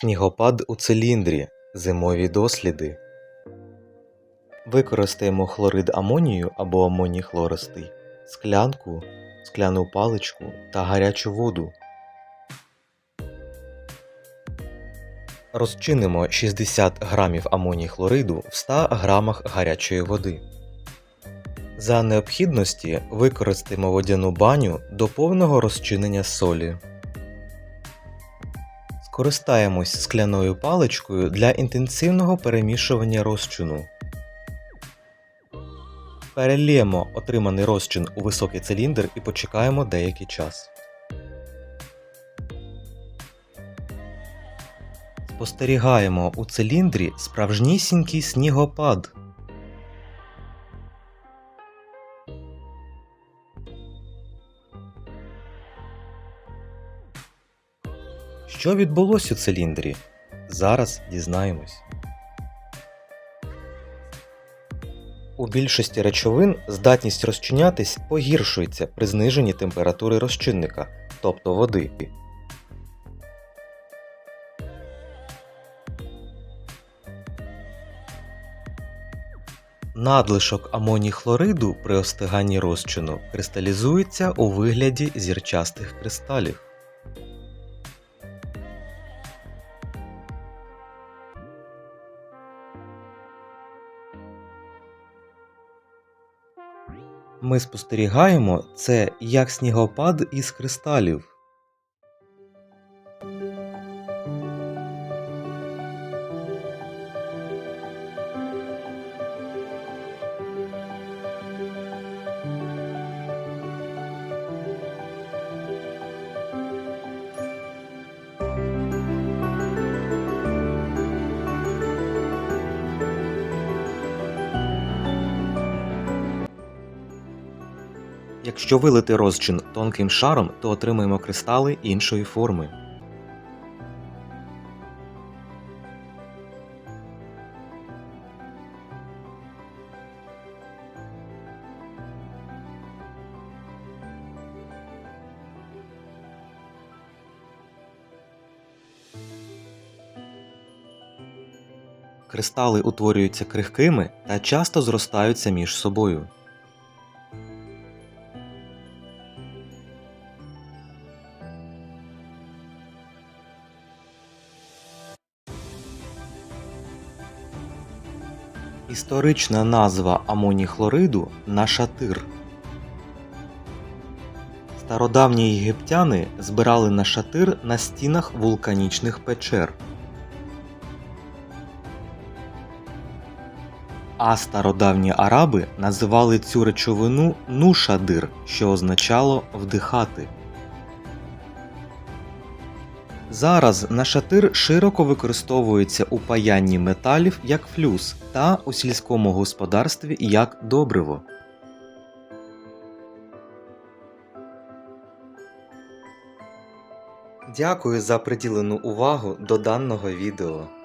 Снігопад у циліндрі. Зимові досліди. Використаємо хлорид амонію або амоній хлористий, склянку, скляну паличку та гарячу воду. Розчинимо 60 грамів амоній хлориду в 100 грамах гарячої води. За необхідності використаємо водяну баню до повного розчинення солі. Скористаємось скляною паличкою для інтенсивного перемішування розчину. Перельємо отриманий розчин у високий циліндр і почекаємо деякий час. Спостерігаємо у циліндрі справжнісінький снігопад. Що відбулося у циліндрі? Зараз дізнаємось. У більшості речовин здатність розчинятись погіршується при зниженні температури розчинника, тобто води. Надлишок амоній хлориду при остиганні розчину кристалізується у вигляді зірчастих кристалів. Ми спостерігаємо це як снігопад із кристалів. Якщо вилити розчин тонким шаром, то отримаємо кристали іншої форми. Кристали утворюються крихкими та часто зростаються між собою. Історична назва амоній-хлориду нашатир. Стародавні єгиптяни збирали нашатир на стінах вулканічних печер. А стародавні араби називали цю речовину нушадир, що означало вдихати. Зараз нашатир широко використовується у паянні металів як флюс та у сільському господарстві як добриво. Дякую за приділену увагу до даного відео.